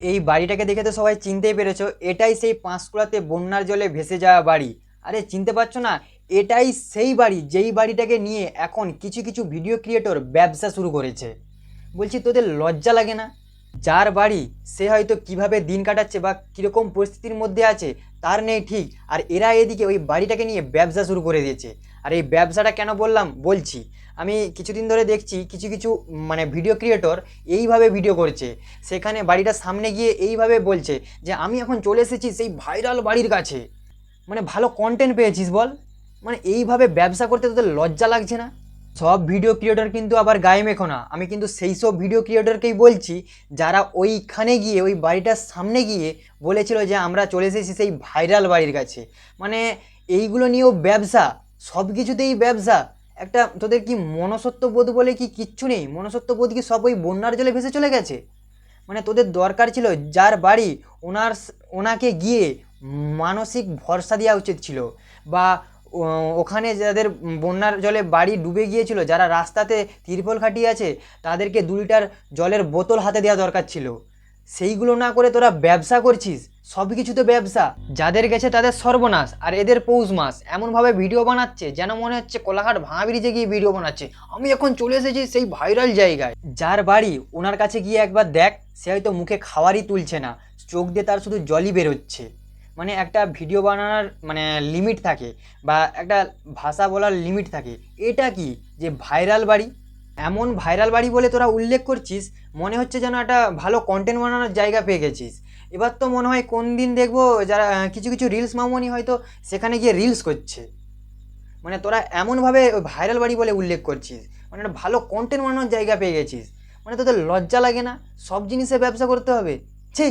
এই বাড়িটাকে দেখে তো সবাই চিনতেই পেরেছ, এটাই সেই পাঁশকুড়াতে বন্যার জলে ভেসে যাওয়া বাড়ি। আরে, চিনতে পারছ না? এটাই সেই বাড়ি, যেই বাড়িটাকে নিয়ে এখন কিছু কিছু ভিডিও ক্রিয়েটর ব্যবসা শুরু করেছে। বলছি, তোদের লজ্জা লাগে না? যার বাড়ি সে হয়তো কীভাবে দিন কাটাচ্ছে বা কীরকম পরিস্থিতির মধ্যে আছে, তার নেই ঠিক। আর এরা এদিকে ওই বাড়িটাকে নিয়ে ব্যবসা শুরু করে দিয়েছে। আর এই ব্যবসাটা কেন বললাম? বলছি, আমি কিছুদিন ধরে দেখছি কিছু কিছু মানে ভিডিও ক্রিয়েটর এইভাবে ভিডিও করছে। সেখানে বাড়িটার সামনে গিয়ে এইভাবে বলছে যে, আমি এখন চলে এসেছি সেই ভাইরাল বাড়ির কাছে। মানে ভালো কন্টেন্ট পেয়েছিস বল। মানে এইভাবে ব্যবসা করতে তোদের লজ্জা লাগছে না? সব ভিডিও ক্রিয়েটর কিন্তু আবার গায়ে মেখো না। আমি কিন্তু সেই সব ভিডিও ক্রিয়েটরকেই বলছি, যারা ওইখানে গিয়ে, ওই বাড়িটার সামনে গিয়ে বলেছিল যে আমরা চলে এসেছি সেই ভাইরাল বাড়ির কাছে। মানে এইগুলো নিয়েও ব্যবসা, সব কিছুতেই ব্যবসা। একটা তোদের কি মনসত্ব বোধ বলে কি কিচ্ছু নেই? মনসত্ব বোধ কি সব ওই বন্যার জলে ভেসে চলে গেছে? মানে তোদের দরকার ছিল, যার বাড়ি ওনার, ওনাকে গিয়ে মানসিক ভরসা দেওয়া উচিত ছিল। বা ওখানে যাদের বন্যার জলে বাড়ি ডুবে গিয়েছিল, যারা রাস্তাতে তিরপল খাটিয়ে আছে, তাদেরকে দু লিটার জলের বোতল হাতে দেওয়া দরকার ছিল। সেইগুলো না করে তোরা ব্যবসা করছিস? সব কিছু তো ব্যবসা। যাদের গেছে তাদের সর্বনাশ, আর এদের পৌষ মাস। এমনভাবে ভিডিও বানাচ্ছে যেন মনে হচ্ছে কোলাঘাট ভাঙা ব্রিজে গিয়ে ভিডিও বানাচ্ছে। আমি এখন চলে এসেছি সেই ভাইরাল জায়গায়। যার বাড়ি ওনার কাছে গিয়ে একবার দেখ, সে হয়তো মুখে খাওয়ারই তুলছে না। চোখ দিয়ে তার শুধু জলই বেরোচ্ছে। মানে একটা ভিডিও বানানোর মানে লিমিট থাকে বা একটা ভাষা বলার লিমিট থাকে। এটা কি? যে ভাইরাল বাড়ি? এমন ভাইরাল বাড়ি বলে তোরা উল্লেখ করছিস, মনে হচ্ছে যেন একটা ভালো কন্টেন্ট বানানোর জায়গা পেয়ে গেছিস। এবার তো মনে হয় কোন দিন দেখব যারা কিছু কিছু রিলস মামনি হয়তো সেখানে গিয়ে রিলস করছে। মানে তোরা এমনভাবে ভাইরাল বাড়ি বলে উল্লেখ করছিস মানে একটা ভালো কন্টেন্ট বানানোর জায়গা পেয়ে গেছিস। মানে তোদের লজ্জা লাগে না? সব জিনিসে ব্যবসা করতে হবে। ছি!